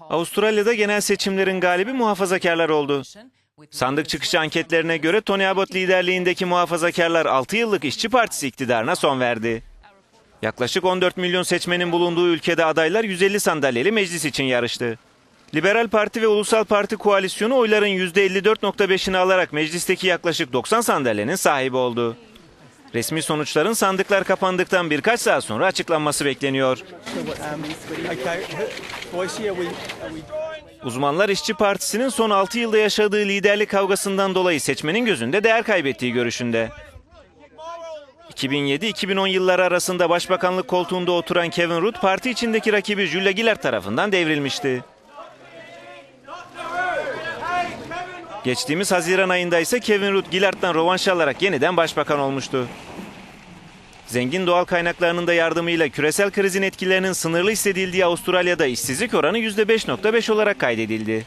Avustralya'da genel seçimlerin galibi muhafazakarlar oldu. Sandık çıkışı anketlerine göre Tony Abbott liderliğindeki muhafazakarlar 6 yıllık işçi partisi iktidarına son verdi. Yaklaşık 14 milyon seçmenin bulunduğu ülkede adaylar 150 sandalyeli meclis için yarıştı. Liberal Parti ve Ulusal Parti koalisyonu oyların %54.5'ini alarak meclisteki yaklaşık 90 sandalyenin sahibi oldu. Resmi sonuçların sandıklar kapandıktan birkaç saat sonra açıklanması bekleniyor. Uzmanlar İşçi Partisi'nin son 6 yılda yaşadığı liderlik kavgasından dolayı seçmenin gözünde değer kaybettiği görüşünde. 2007-2010 yılları arasında başbakanlık koltuğunda oturan Kevin Rudd parti içindeki rakibi Julia Gillard tarafından devrilmişti. Geçtiğimiz Haziran ayında ise Kevin Rudd Gillard'dan rövanş alarak yeniden başbakan olmuştu. Zengin doğal kaynaklarının da yardımıyla küresel krizin etkilerinin sınırlı hissedildiği Avustralya'da işsizlik oranı %5.5 olarak kaydedildi.